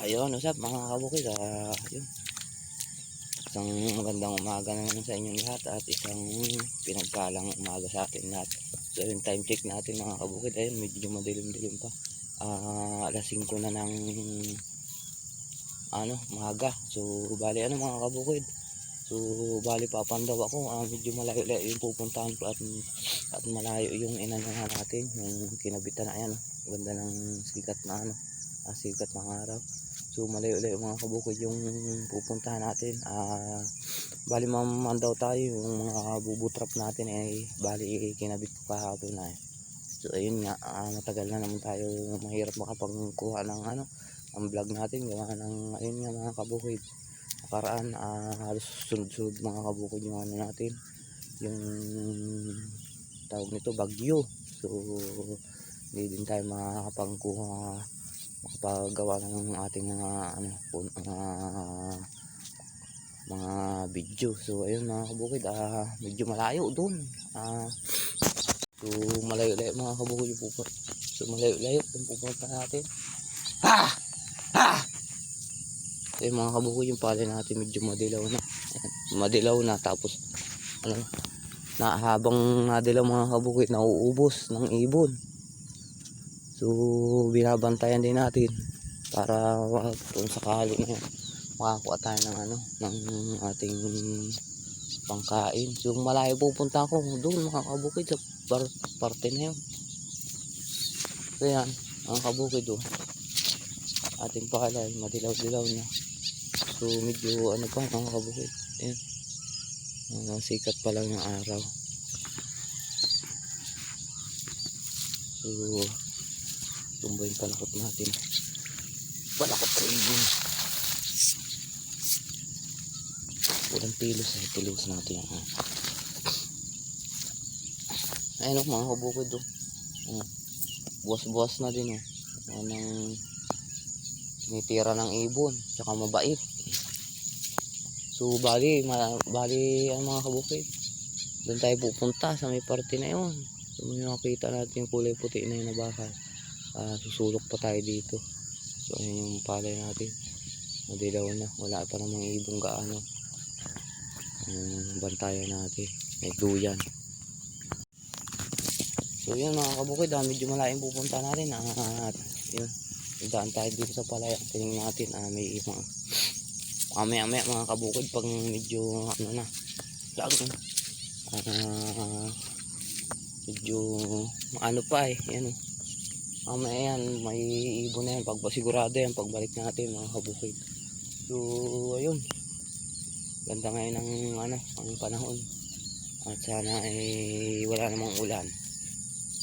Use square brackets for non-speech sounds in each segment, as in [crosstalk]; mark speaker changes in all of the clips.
Speaker 1: ayun, usap mga kabukid. Ah, yun. Isang magandang umaga na naman sa inyong lahat at isang pinagpalang umaga sa atin lahat. So yung time check natin mga kabukid, ayun medyo madilim-dilim pa. Ah, alas 5 na ng ano, maga. So bali ano mga kabukid. So bali papandaw ako, ah, medyo malayo-layo yung pupuntahan ko at at malayo yung inanahan natin, yung kinabitan na. Ganda ng sikat na ano, ah, sikat ng araw. So malayo-layo mga kabukid yung pupuntahan natin. Ah, bali maman daw tayo yung mga bubutrap natin eh bali kinabit ko kahapon na eh. So ayun nga, ah, matagal na naman tayo mahirap makapagkuha ng ano, ang vlog natin gawa ng ayun nga mga kabukid. Nakaraan ah, halos sunod-sunod mga kabukid yung ano natin, yung tawag nito bagyo. So hindi din tayo makakapagkuha makapagawa ng ating mga ano mga mga video. So ayun mga kabukid ah medyo malayo doon ah so malayo layo mga kabukid yung pupunta. So malayo layo yung pupunta natin. Ha ha so yung mga kabukid yung pala natin medyo madilaw na. [laughs] Madilaw na tapos ano na habang nadilaw mga kabukid nauubos ng ibon So, binabantayan din natin para kung sakali na makakuha tayo ng ano, ng ating pangkain. So, malayo pupunta ako doon mga kabukid sa par parte na yun. So, yan, ang kabukid doon. Ating palay, madilaw-dilaw na. So, medyo ano pa mga kabukid. Ayan. Uh, sikat pa lang ng araw. So, tumba yung palakot natin? Palakot sa ibon walang pilos ay pilos natin yan ah. ayun o mga kabukid o oh. buwas buwas na din o oh. anong tinitira ng ibon tsaka mabait. So bali bali ang mga kabukid. Doon tayo pupunta sa may parte na yun. So makita natin yung kulay puti na yun na ah, susulok pa tayo dito. So ayun yung palay natin. Madilaw na. Wala pa namang ibong gaano. Yung bantayan natin. May duyan so yun mga kabukid ah, medyo malayong pupunta natin. Ah, at yun. Daan tayo dito sa palay. Tingnan natin ah, may ibang mamaya maya mga kabukid pag medyo ano na lang. Ah, medyo ano pa eh yan mamaya yan may ibon na yan. Pag sigurado yan pagbalik natin mga kabukid so ayun. Ganda ngayon ng ano ang panahon. At sana ay wala namang ulan.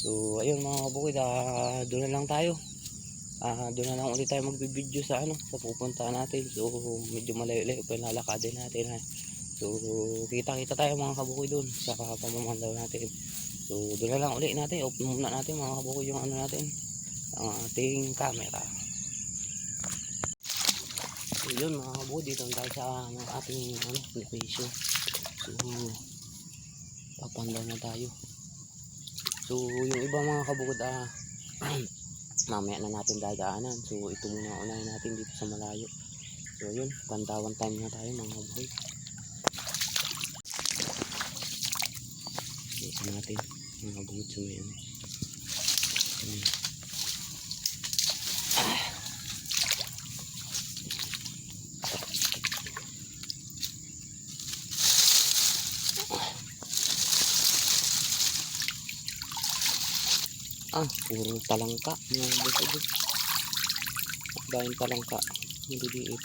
Speaker 1: So ayun mga kabukid ah, doon na lang tayo. Ah, doon na lang ulit tayo magbibideo sa ano sa pupunta natin. So medyo malayo-layo pa yung lalakadin natin ha. So kita kita tayo mga kabukid doon sa pamamandaw natin. So doon na lang ulit natin. Open muna natin mga kabukid yung ano natin ang ating camera. So yun mga kabukid, dito tayo sa ano, ating ano, location. So, papandaw na tayo. So, yung iba mga kabukid, ah, [clears throat] mamaya na natin dadaanan. So, ito muna unahin natin dito sa malayo. So, yun, pantawan time na tayo mga kabukid. Dito natin, mga kabukid sa may ano. Ah, puro talangka. Mga bukod. Dahil talangka. Maliliit.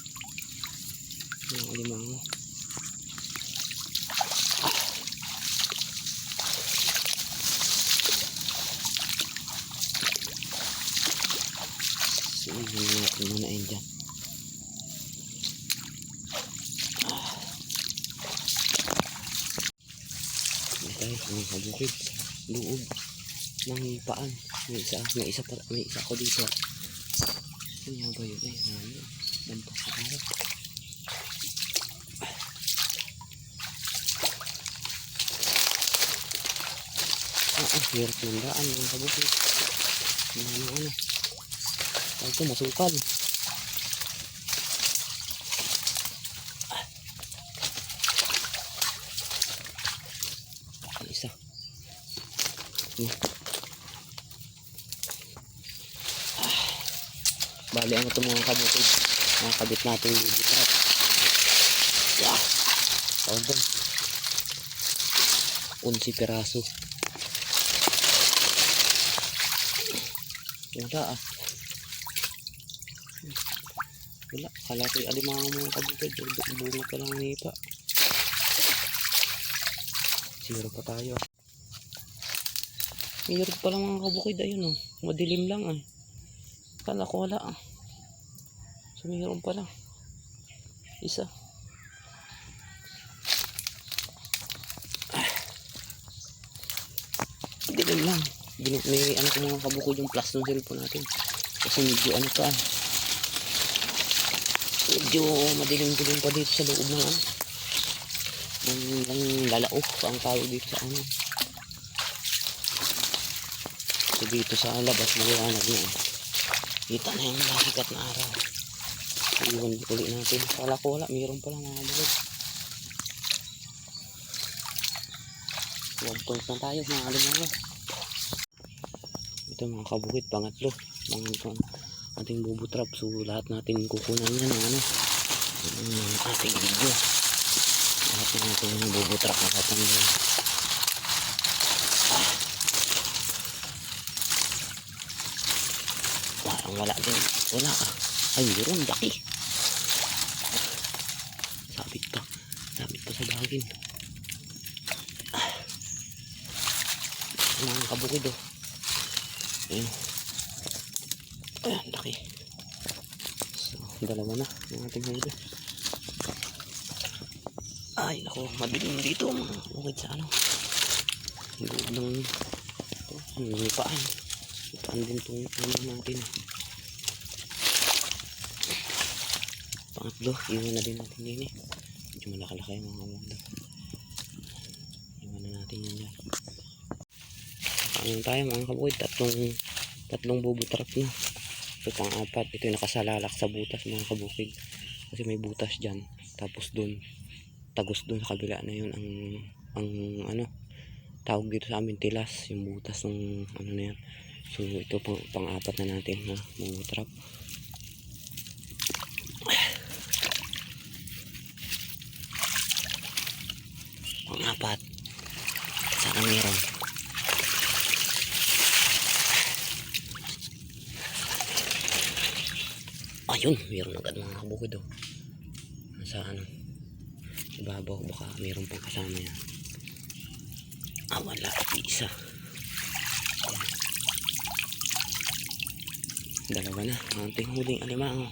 Speaker 1: Mga alimango. So, hindi natin muna yun dyan. Okay, mga kabukid. ng paan. May isa, may isa pa, may isa ko dito. Ano nga ba yun? Ay, ano? Dampak sa kaya. Ah, ah, hirap ng daan mga kabukin. Ano, ano, ano. Ay, ito, masukal. Ah. Isa. Hmm. Bali, ano ito mga kabukid. Mga kabit natin yung baby trap. Yeah. Tawag doon. 11 piraso. Wala ah. Wala. Kala ko yung alimango mga kabukid. Bunga pa lang ang hipa. Zero pa tayo. Mayroon pa lang mga kabukid. Ayun oh. Madilim lang ah. Kala ko wala ah. So mayroon pa lang. Isa. Ah. Dilim lang. Ginu- May ano ko mga kabukid yung plus ng cellphone natin. Kasi medyo ano pa ah. Medyo madilim-dilim pa dito sa loob ng ano. Ng, ng lalaok ang tawag dito sa ano. So dito sa labas maliwanag na. eh. Kita na yung mahikat na araw. Iwan ulit natin. Kala ko wala, mayroon pa lang mga bulog. One point na tayo, mga alimango. Ito mga kabukit, pangatlo. Mga ating bubutrap. So lahat natin kukunan yan ng ano. Yung ating video. Lahat ng ating bubutrap na kapanggan. Parang wala din. Wala ah. Ay, meron. Laki. Sabit pa. Sabit pa sa bagin. Ah. Mga kabukid oh. Ayun. Ayan, laki. So, dalawa na yung ating huli. Ay, naku, madilim dito mga bukid sa ano. Ang loob ng ito, ang lipaan. Lipaan din itong ano natin. Pangatlo, iwan na din natin din eh. Medyo malakalaki yung mga bukid. Iwan na natin yan dyan. Ano tayo mga kabukid, tatlong tatlong bubutrap na. Ito pang apat, ito yung nakasalalak sa butas mga kabukid. Kasi may butas dyan. Tapos dun, tagos dun sa kabila na yun ang, ang ano, tawag dito sa amin tilas, yung butas ng ano na yan. So ito pang, pang apat na natin na bubutrap. Pang apat. Sana meron. Ayun, meron agad mga kabukid oh. Nasa ano, ibabaw baka meron pang kasama yan. Ah, wala. Isa. Dalawa na. Ang ating huling alimango.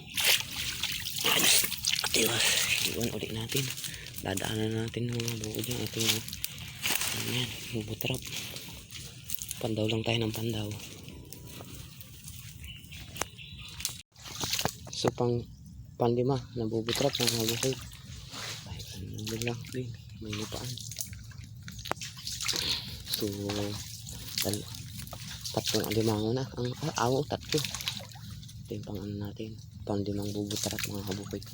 Speaker 1: Ayos. Atiwas. Iwan ulit natin. Dadaanan natin ng mga bukod yung ating ano yan, bubutrap. Pandaw lang tayo ng pandaw. So pang panlima na bubutrap ng bukid. Ay, lang din. May lupaan. So, dal tatlong alimango na. Ang ah, awo, tatlo. Ito yung pang natin. Pang limang bubutrap mga kabukid.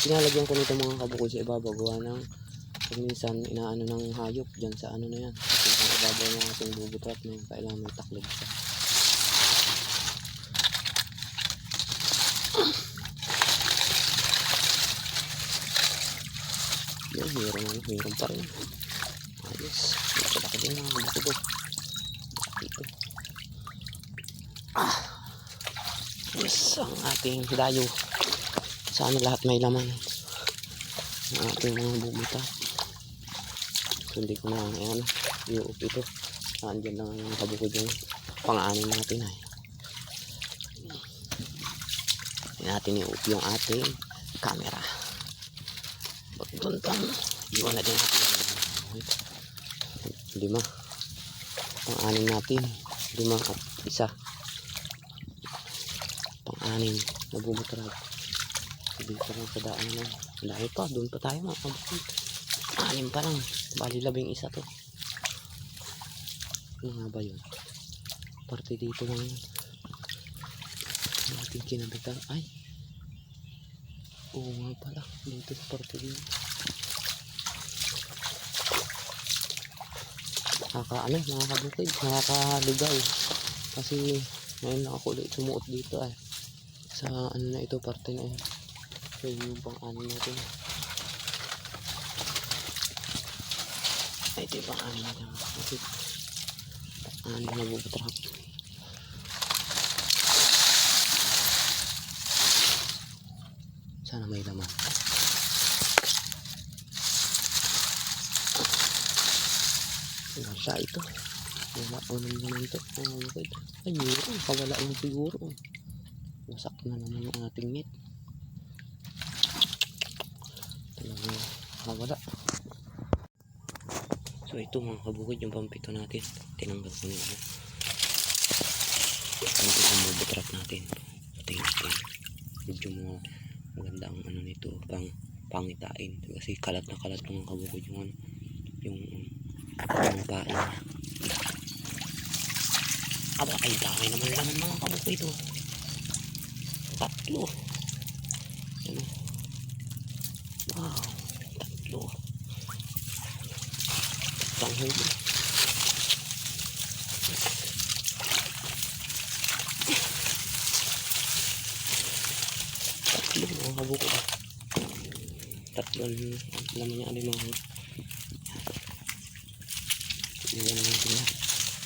Speaker 1: Sinalagyan ko nito mga kabukid sa ibabaw gawa ng kung minsan inaano ng hayop dyan sa ano na yan. Ibabaw ng ating bubutrap na yun, kailangan may taklig siya. Yun, meron ano, meron pa rin. Ayos. Medyo laki din mga kabukid oh. Dito. Ah. Yes, ang ating dayo. Sana lahat may laman. Ang ating mga bumuta. So, hindi ko na, ayan, i-up ito. Nandiyan lang ang kabukod yung pang-anin natin ay. Natin i-up yung ating camera. Pagtuntang, iwan na din natin. Lima. Pang-anin natin. Lima at isa. Pang-anin. Nabumutrag. Dito lang sa daan na. Dahil pa, doon pa tayo mga kabukod. Anim pa lang. Bali labing isa to. Ano nga ba yun? Parte dito lang yun. Ang ating kinabitan. Ay! Oo nga pala. Dito sa parte dito. Nakaka, ano, nakakabukid. Nakakaligaw. Kasi ngayon lang ako ulit sumuot dito ay. Sa ano na ito, parte na yun. So yun yung pang-ano natin. Ito yung pang-ano natin ano na bubutrap. Sana may laman. Wala ito. Wala ko naman ito. Oh, okay. Ay, yun. Kawala lang siguro. Wasak na naman yung ating net. Talagang nakawala. So ito mga kabukid yung pampito natin. Tinanggal ko na yun. Ito yung mabutrap natin. Ito ito. Medyo mo maganda ang ano nito pang pangitain kasi kalat na kalat mga kabukid yung ano yung yung pain. Aba, ay dami naman naman mga kabukid ito. Tatlo. Ano? Wow, tatlo. Tatlong huli. Tatlo mga kabukid. Tatlo laman niya alimang Ilan lang sila.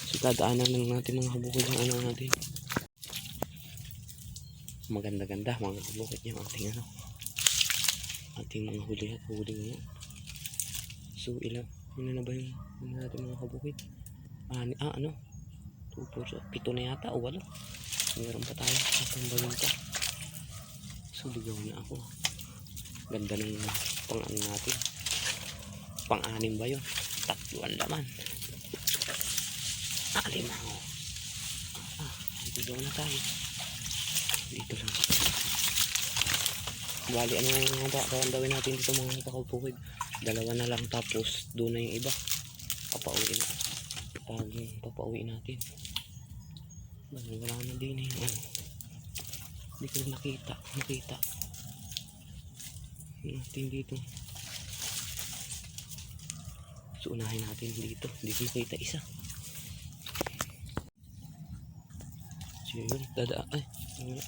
Speaker 1: So, dadaanan lang natin mga kabukid yung ano natin. Maganda-ganda mga kabukid yung ating ano. Ating mga huli, huli ngayon. So, ilan? Yun na ba yung ano natin mga kabukid? Ah, ni- ah ano? 2, 4, pito na yata o walo. Meron pa tayo. Itong balon pa. So, ligaw na ako. Ganda ng pang ano natin. Pang-anim ba yun? Tatlo ang laman. Ah, lima. Oh. Ah, ligaw na tayo. Dito lang. Bali, ano nga ba? Gawin natin dito mga kakapukid. Dalawa na lang tapos doon na yung iba. Papauwi na. Pag papauwi natin. Bali, wala na din eh. Oh. Hindi ko na nakita. Nakita. Natin dito. So, unahin natin dito. Hindi ko nakita isa. So, yun. Dadaan. Ay, wala.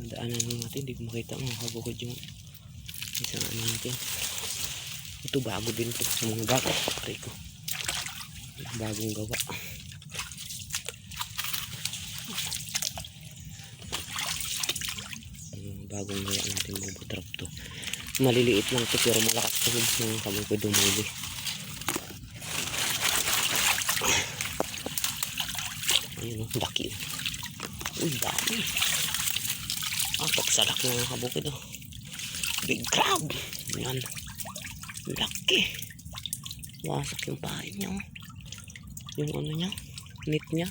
Speaker 1: Nadaanan natin. Hindi ko makita mga kabukod yung isang ano natin. Ito bago din to sa mga. Aray ko. Bagong gawa. Bagong gawa natin mga trap to. Maliliit lang to pero malakas to mga kabukod dumuli. Ayun laki. Uy, dami. Ah, pagsalak ng mga kabukid oh. Big crab. Yan. Laki. Wasak yung pain niya oh. Yung ano niya. Net niya.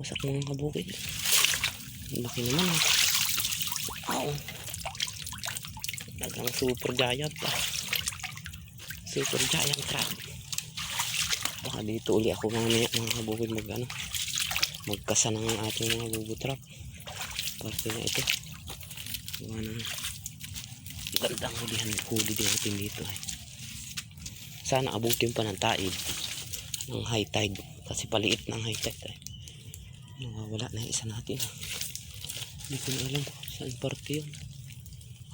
Speaker 1: Wasak mga kabukid. Laki naman oh. Wow. Talagang super giant ah. Super giant crab. Baka dito uli ako mamaya mga kabukid mag ano. Magkasa ng ating mga bubutrap. Parte na ito. Gawa ng gandang hulihan huli din natin dito eh. Sana abutin pa ng taid ng high tide kasi paliit ng high tide eh. Nawawala na yung isa natin. Hindi ko na alam saan parte yun.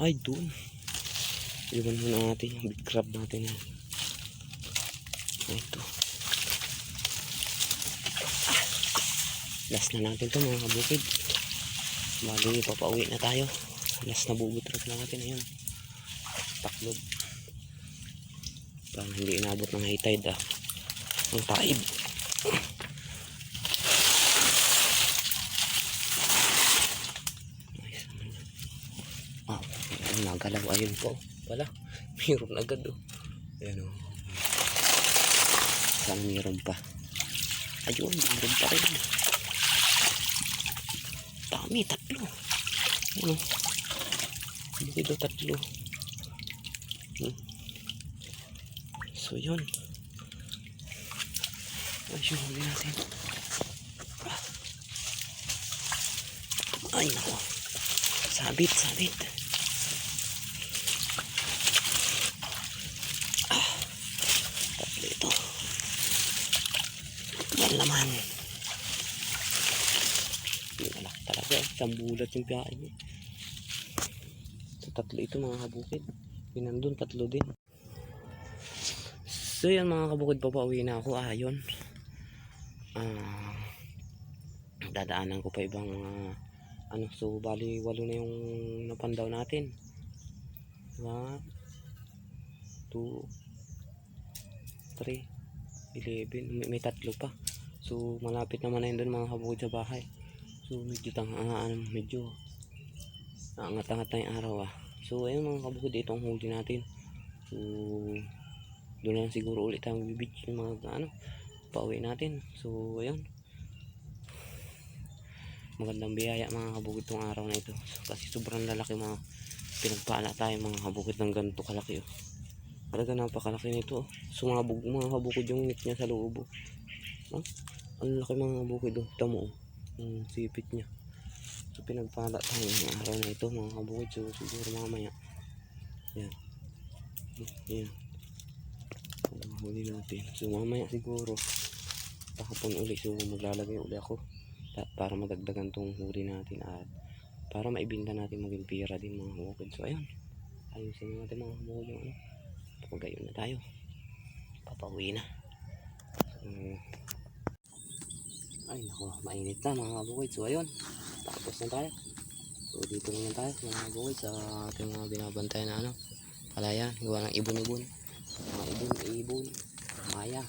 Speaker 1: Ay, doon. Iwan muna natin yung big crab natin yan. Ito. Ah. Last na natin to mga kabukid. Bali, papauwi na tayo. Last na bubutrap na natin ayun. Taklob. Parang hindi inabot ng high tide ah. Ang yan. Ah, ayun, nagalaw. Ayun po. Wala. [laughs] Mayroon agad oh. Ayan oh. Sana mayroon pa. Ayun, mayroon pa rin. Dami, tatlo. Ano? Dito tatlo. Hmm. So, yun. Ayun, huli natin. Ay, nako. Sabit, sabit. Ah. Tatlo ito. Yan naman. Yung anak talaga. Isang bulat yung piyain niya. Tatlo ito mga kabukid. Yung tatlo din. So yan mga kabukid, papauwi na ako. Ah, yun. Ah, dadaanan ko pa ibang ah, ano, so bali walo na yung napandaw natin. One, two, three, eleven. May, may tatlo pa. So malapit naman na yun doon mga kabukid sa bahay. So medyo tang ano, medyo angat-angat na yung araw ah. So ayun mga kabukid, itong huli natin. So doon lang siguro ulit ang bibig yung mga ano, pauwi natin. So ayun. Magandang biyaya mga kabukid tong araw na ito. Kasi sobrang lalaki mga pinagpala tayo mga kabukid ng ganito kalaki oh. Talaga napakalaki nito. oh. Sumabog mga kabukid yung ngit niya sa loob. Oh. Ah, ang laki mga kabukid oh. Tamo oh. Yung sipit niya. So pinagpala tayo ng araw na ito mga kabukid. So siguro mamaya. Yan. Yan. Huli natin. So mamaya siguro. Pakapon uli. So maglalagay uli ako. Para madagdagan tong huli natin at para maibinta natin maging pira din mga bukid. So ayun. Ayusin natin mga bukid yung ano. Papagayon na tayo. Papauwi na. So, ay nako, mainit na mga bukid. So ayun. Tapos na tayo. So dito naman tayo mga bukid sa ating mga binabantay na ano. Palayan. Gawa ng ibon-ibon. Mga ibon-ibon. Maya.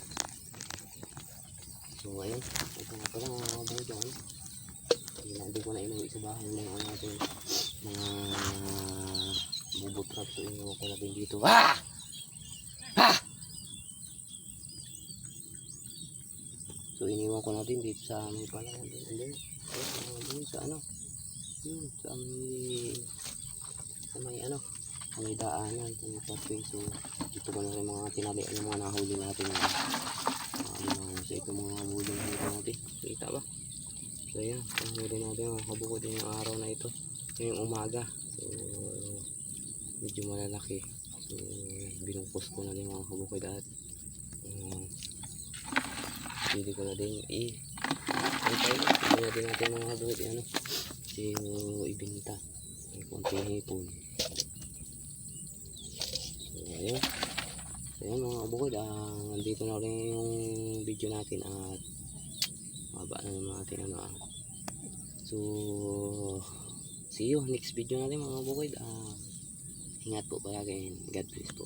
Speaker 1: So ayun. Ito nga pala mga ano. Hindi ko na inuwi sa bahay mga natin mga bubot trap so inuwi ko natin dito ah! Ah! so iniwan ko natin dito sa may pala and then and then ayun, mga doon sa ano yun sa may sa may ano sa may daanan sa may so ko na rin mga tinalian yung mga nahuli natin na uh, so ito mga huli natin kita ba So yan, panghuli natin mga kabukod yung araw na ito. Ngayong umaga. So medyo malalaki. So binungkos ko na din mga kabukod at um, ko na din i antay, pili na din natin mga kabukod ano. Kasi ibinta. Konting hipon. So. So yan mga kabukod, ah, nandito na rin yung video natin at Maba na naman natin ano ah. So, see you next video natin mga bukid. Ah, ingat po palagi and God bless po.